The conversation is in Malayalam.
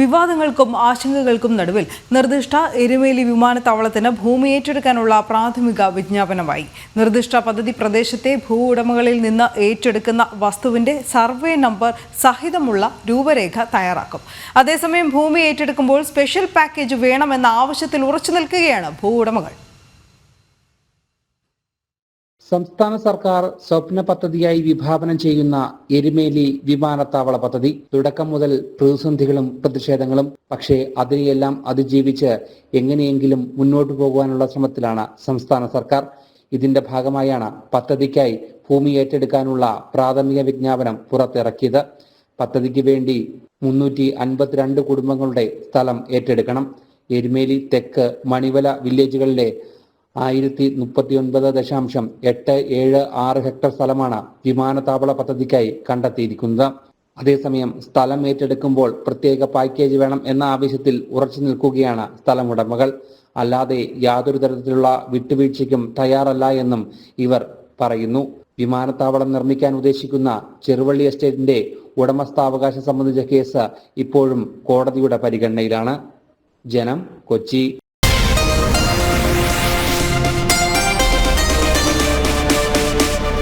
വിവാദങ്ങൾക്കും ആശങ്കകൾക്കും നടുവിൽ നിർദ്ദിഷ്ട എരുമേലി വിമാനത്താവളത്തിന് ഭൂമി ഏറ്റെടുക്കാനുള്ള പ്രാഥമിക വിജ്ഞാപനമായി. നിർദ്ദിഷ്ട പദ്ധതി പ്രദേശത്തെ ഭൂ ഉടമകളിൽ നിന്ന് ഏറ്റെടുക്കുന്ന വസ്തുവിന്റെ സർവേ നമ്പർ സഹിതമുള്ള രൂപരേഖ തയ്യാറാക്കും. അതേസമയം ഭൂമി ഏറ്റെടുക്കുമ്പോൾ സ്പെഷ്യൽ പാക്കേജ് വേണമെന്ന ആവശ്യത്തിൽ ഉറച്ചു നിൽക്കുകയാണ് ഭൂ ഉടമകൾ. സംസ്ഥാന സർക്കാർ സ്വപ്ന പദ്ധതിയായി വിഭാവനം ചെയ്യുന്ന എരുമേലി വിമാനത്താവള പദ്ധതി തുടക്കം മുതൽ പ്രതിസന്ധികളും പ്രതിഷേധങ്ങളും പക്ഷേ അതിനെയെല്ലാം അതിജീവിച്ച് എങ്ങനെയെങ്കിലും മുന്നോട്ടു പോകാനുള്ള ശ്രമത്തിലാണ് സംസ്ഥാന സർക്കാർ. ഇതിന്റെ ഭാഗമായാണ് പദ്ധതിക്കായി ഭൂമി ഏറ്റെടുക്കാനുള്ള പ്രാഥമിക വിജ്ഞാപനം പുറത്തിറക്കിയത്. പദ്ധതിക്ക് വേണ്ടി മുന്നൂറ്റി അൻപത്തിരണ്ട് കുടുംബങ്ങളുടെ സ്ഥലം ഏറ്റെടുക്കണം. എരുമേലി തെക്ക് മണിവല വില്ലേജുകളിലെ ആയിരത്തി മുപ്പത്തി ഒൻപത് ദശാംശം എട്ട് ഏഴ് ആറ് ഹെക്ടർ സ്ഥലമാണ് വിമാനത്താവള പദ്ധതിക്കായി കണ്ടെത്തിയിരിക്കുന്നത്. അതേസമയം സ്ഥലം ഏറ്റെടുക്കുമ്പോൾ പ്രത്യേക പാക്കേജ് വേണം എന്ന ആവശ്യത്തിൽ ഉറച്ചു നിൽക്കുകയാണ് സ്ഥലമുടമകൾ അല്ലാതെ യാതൊരു തരത്തിലുള്ള വിട്ടുവീഴ്ചയ്ക്കും തയ്യാറല്ല എന്നും ഇവർ പറയുന്നു. വിമാനത്താവളം നിർമ്മിക്കാൻ ഉദ്ദേശിക്കുന്ന ചെറുവള്ളി എസ്റ്റേറ്റിന്റെ ഉടമസ്ഥാവകാശം സംബന്ധിച്ച കേസ് ഇപ്പോഴും കോടതിയുടെ പരിഗണനയിലാണ്. ജനം കൊച്ചി.